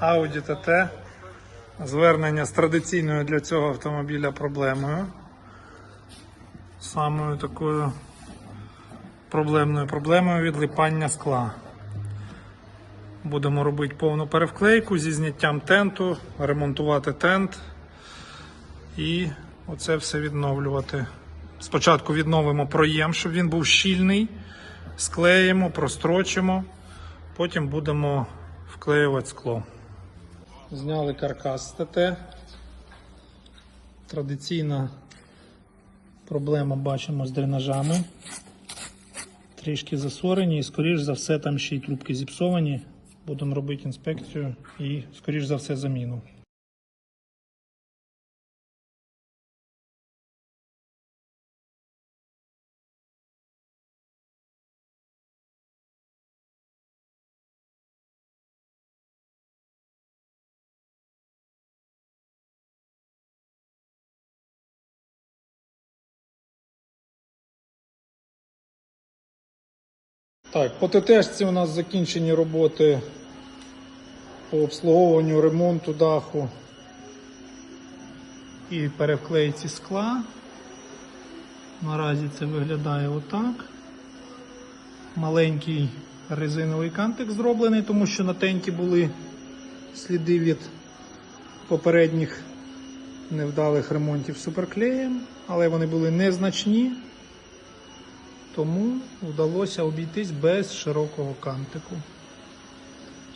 Audi TT. Звернення з традиційною для цього автомобіля проблемою. Самою такою проблемною проблемою відлипання скла. Будемо робити повну перевклейку зі зняттям тенту, ремонтувати тент і оце все відновлювати. Спочатку відновимо проєм, щоб він був щільний, склеїмо, прострочимо, потім будемо вклеювати скло. Зняли каркас з ТТ. Традиційна проблема бачимо з дренажами. Трішки засорені і, скоріш за все, там ще й трубки зіпсовані. Будемо робити інспекцію і, скоріш за все, заміну. Так, по ТТшці у нас закінчені роботи по обслуговуванню ремонту даху і перевклейці скла. Наразі це виглядає отак. Маленький резиновий кантик зроблений, тому що на тенті були сліди від попередніх невдалих ремонтів суперклеєм, але вони були незначні. Тому вдалося обійтись без широкого кантику.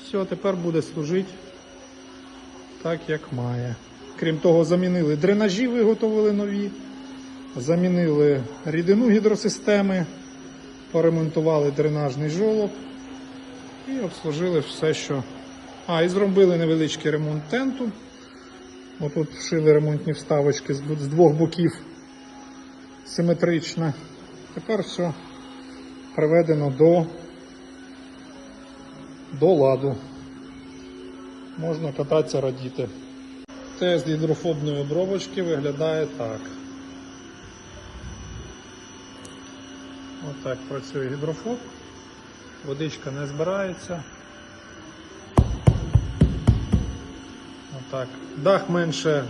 Все, тепер буде служити так, як має. Крім того, замінили дренажі, виготовили нові, замінили рідину гідросистеми, поремонтували дренажний жолоб і обслужили все, що. А, і зробили невеличкий ремонт тенту. Отут вшили ремонтні вставочки з двох боків симетрично. Тепер все приведено до, до ладу. Можна кататися радіти. Тест гідрофобної обробочки виглядає так. Отак працює гідрофоб. Водичка не збирається. Отак. Дах менше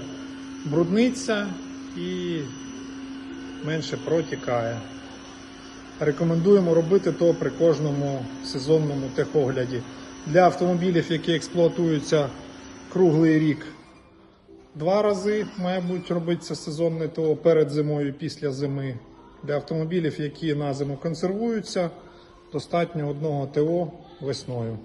брудниться і менше протікає. Рекомендуємо робити то при кожному сезонному техогляді. Для автомобілів, які експлуатуються круглий рік, два рази мабуть, робиться сезонне ТО перед зимою після зими. Для автомобілів, які на зиму консервуються, достатньо одного ТО весною.